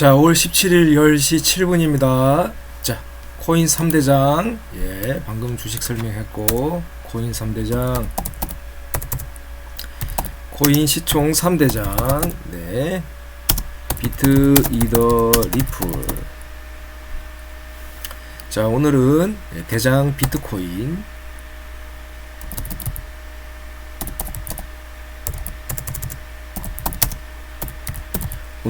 자, 5월 17일 10시 7분입니다. 자, 코인 3대장. 예, 방금 주식 설명했고, 코인 3대장. 코인 시총 3대장. 네. 비트, 이더, 리플. 자, 오늘은 예, 대장 비트코인.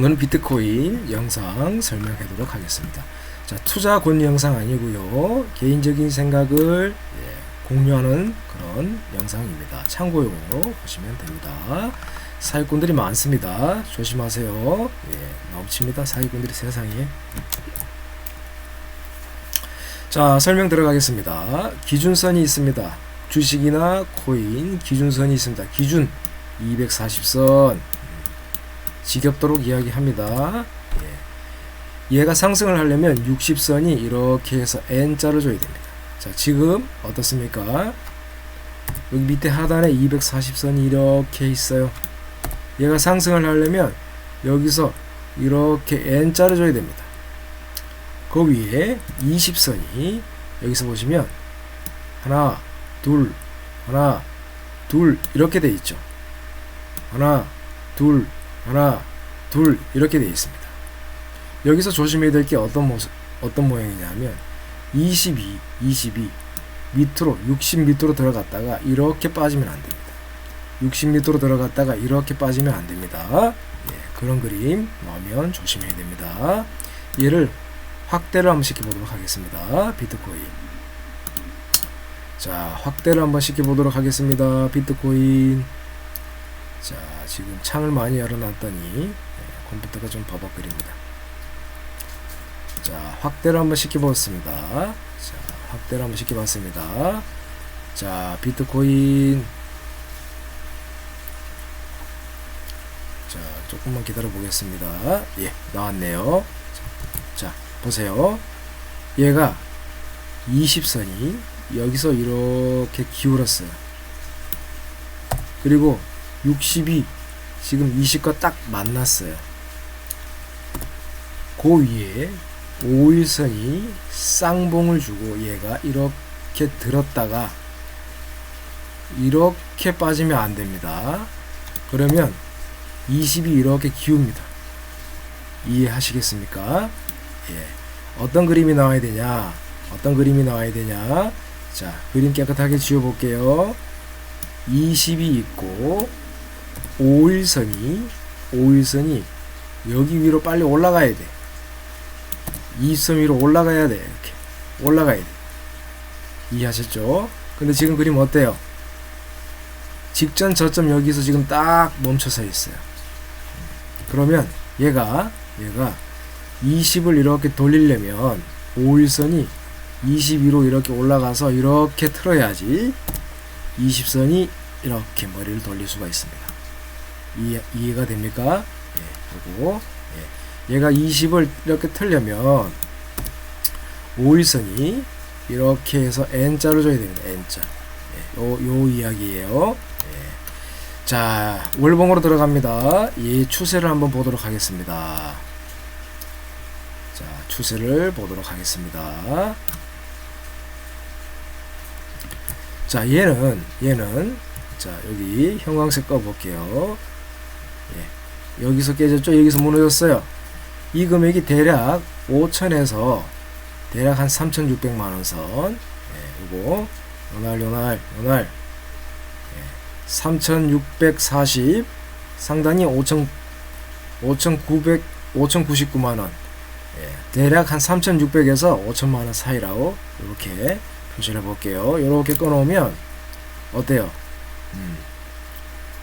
오늘은 비트코인 영상 설명해보도록 하겠습니다. 자, 투자 권 영상 아니고요. 개인적인 생각을 예, 공유하는 그런 영상입니다. 참고용으로 보시면 됩니다. 사기꾼들이 많습니다. 조심하세요. 예, 넘칩니다. 사기꾼들이 세상에. 자, 설명 들어가겠습니다. 기준선이 있습니다. 주식이나 코인 기준선이 있습니다. 기준 240선 지겹도록 이야기합니다. 예. 얘가 상승을 하려면 60선이 이렇게 해서 N자로 줘야 됩니다. 자, 지금 어떻습니까? 여기 밑에 하단에 240선이 이렇게 있어요. 얘가 상승을 하려면 여기서 이렇게 N자로 줘야 됩니다. 그 위에 20선이 여기서 보시면 하나, 둘, 하나, 둘 이렇게 돼 있죠. 하나, 둘, 하나, 둘 이렇게 되어 있습니다. 여기서 조심해야 될 게 어떤 모습, 어떤 모양이냐면 22, 22 밑으로 60 밑으로 들어갔다가 이렇게 빠지면 안 됩니다. 60 밑으로 들어갔다가 이렇게 빠지면 안 됩니다. 예, 그런 그림 나오면 조심해야 됩니다. 얘를 확대를 한번 시켜보도록 하겠습니다. 비트코인. 자, 확대를 한번 시켜보도록 하겠습니다. 비트코인. 자, 지금 창을 많이 열어놨더니 예, 컴퓨터가 좀 버벅거립니다. 자, 확대를 한번 시켜보았습니다. 자, 확대를 한번 시켜봤습니다. 자, 비트코인. 자, 조금만 기다려 보겠습니다. 예, 나왔네요. 자, 자, 보세요. 얘가 20선이 여기서 이렇게 기울었어요. 그리고 60이 지금 20과 딱 만났어요. 그 위에 5일선이 쌍봉을 주고 얘가 이렇게 들었다가 이렇게 빠지면 안 됩니다. 그러면 20이 이렇게 기웁니다. 이해하시겠습니까? 예. 어떤 그림이 나와야 되냐? 어떤 그림이 나와야 되냐? 자, 그림 깨끗하게 지워볼게요. 20이 있고 5일선이 5일선이 여기 위로 빨리 올라가야 돼. 20선 위로 올라가야 돼. 이렇게 올라가야 돼. 이해하셨죠? 근데 지금 그림 어때요? 직전 저점 여기서 지금 딱 멈춰서 있어요. 그러면 얘가 얘가 20을 이렇게 돌리려면 5일선이 22로 이렇게 올라가서 이렇게 틀어야지 20선이 이렇게 머리를 돌릴 수가 있습니다. 이해, 이해 가 됩니까? 예, 그리고 예, 얘가 20을 이렇게 틀려면 5일선이 이렇게 해서 N자로 줘야 됩니다. N자. 예, 요, 요 이야기예요. 예. 자, 월봉으로 들어갑니다. 이 추세를 한번 보도록 하겠습니다. 자, 추세를 보도록 하겠습니다. 자, 얘는, 얘는, 자, 여기 형광색 꺼 볼게요. 예. 여기서 깨졌죠? 여기서 무너졌어요. 이 금액이 대략 5천에서 대략 한 3,600만 원 선. 예, 요거, 요날, 요날, 요날. 예. 3,640. 상당히 5,000, 5,900, 5,099만 원. 예, 대략 한 3,600에서 5천만 원 사이라고 이렇게 표시를 해 볼게요. 이렇게 꺼 놓으면 어때요? 음,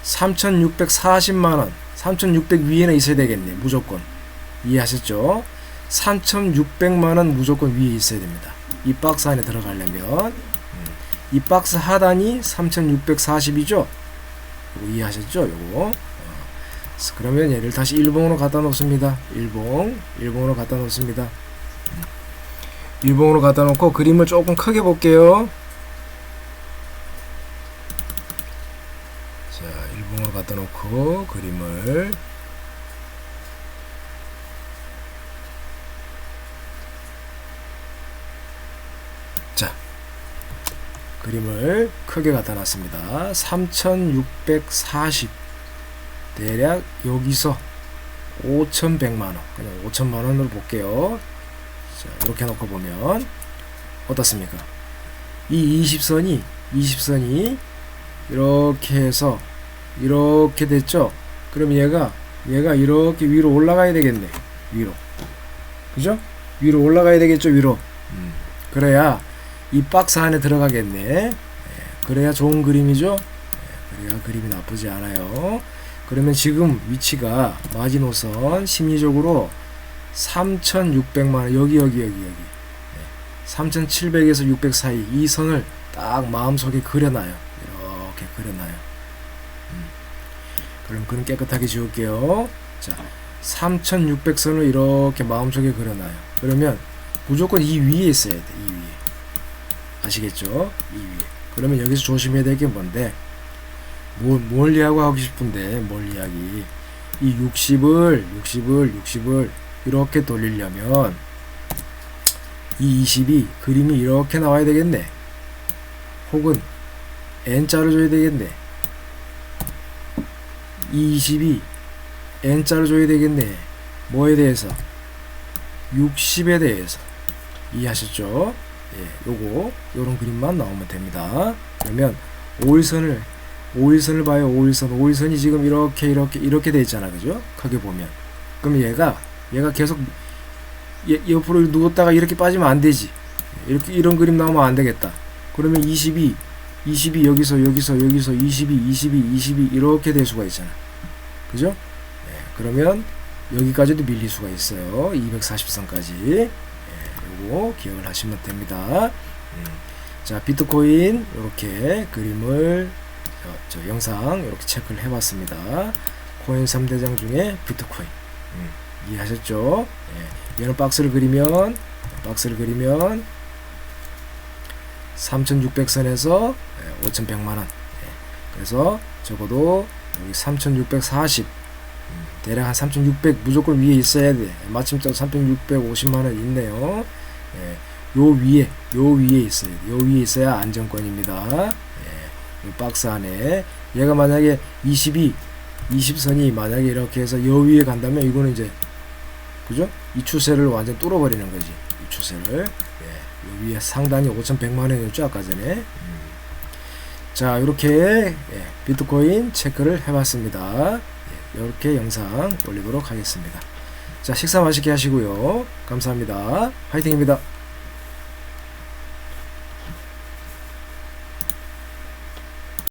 3,640만 원, 3,600 위에는 있어야 되겠네. 무조건. 이해하셨죠? 3,600만원 무조건 위에 있어야 됩니다. 이 박스 안에 들어가려면. 음, 이 박스 하단이 3,640이죠? 이해하셨죠? 요거. 어, 그러면 얘를 다시 일봉으로 갖다 놓습니다. 일봉, 일봉으로 갖다 놓습니다. 일봉으로 갖다 놓고 그림을 조금 크게 볼게요. 갖다 놓고 그림을 자 그림을 크게 갖다 놨습니다. 3640 대략 여기서 5100만원 그냥 5천만원으로 볼게요. 자 이렇게 놓고 보면 어떻습니까? 이 20선이 20선이 이렇게 해서 이렇게 됐죠? 그럼 얘가 얘가 이렇게 위로 올라가야 되겠네. 위로. 그죠? 위로 올라가야 되겠죠, 위로. 음, 그래야 이 박스 안에 들어가겠네. 예, 그래야 좋은 그림이죠. 예, 그래야 그림이 나쁘지 않아요. 그러면 지금 위치가 마지노선 심리적으로 3,600만 원 여기 여기 여기 여기 3,700에서 600 사이 이 선을 딱 마음속에 그려놔요. 이렇게 그려놔요. 음. 그럼 그림 깨끗하게 지울게요. 자, 3,600선을 이렇게 마음속에 그려놔요. 그러면 무조건 이 위에 있어야 돼. 이 위에. 아시겠죠? 이 위에. 그러면 여기서 조심해야 될 게 뭔데? 뭘, 뭘 이야기하고 싶은데, 뭘 이야기. 이 60을, 60을, 60을 이렇게 돌리려면 이 20이 그림이 이렇게 나와야 되겠네. 혹은 N자를 줘야 되겠네. 이 20이 N자를 줘야 되겠네. 뭐에 대해서? 60에 대해서. 이해하셨죠? 예, 요거, 요런 그림만 나오면 됩니다. 그러면 5일선을, 5일선을 봐요. 5일선. 5일선이 지금 이렇게, 이렇게, 이렇게 돼 있잖아. 그죠? 크게 보면. 그럼 얘가, 얘가 계속 예, 옆으로 누웠다가 이렇게 빠지면 안 되지. 이렇게 이런 그림 나오면 안 되겠다. 그러면 22, 22 여기서 여기서 여기서 22, 22, 22 이렇게 될 수가 있잖아. 그죠? 예, 그러면 여기까지도 밀릴 수가 있어요. 240선까지. 예, 요거 기억을 하시면 됩니다. 음, 자, 비트코인 이렇게 그림을 저, 저 영상 이렇게 체크를 해봤습니다. 코인 3대장 중에 비트코인. 음, 이해하셨죠? 예. 얘는 박스를 그리면 박스를 그리면 3,600선에서 5,100만원 예. 그래서 적어도 여기 3,640 음, 대략 한 3,600 무조건 위에 있어야 돼 마침 또 3,650만원 있네요 예. 요 위에 요 위에 있어야 돼. 요 위에 있어야 안정권입니다 예. 요 박스 안에 얘가 만약에 22 20선이 만약에 이렇게 해서 요 위에 간다면 이거는 이제 그죠? 이 추세를 완전 뚫어버리는 거지. 이 추세를. 위에 상단이 5,100만 원이었죠, 아까 전에. 음. 자, 이렇게 예, 비트코인 체크를 해봤습니다. 예, 이렇게 영상 올리도록 하겠습니다. 자, 식사 맛있게 하시고요. 감사합니다. 화이팅입니다.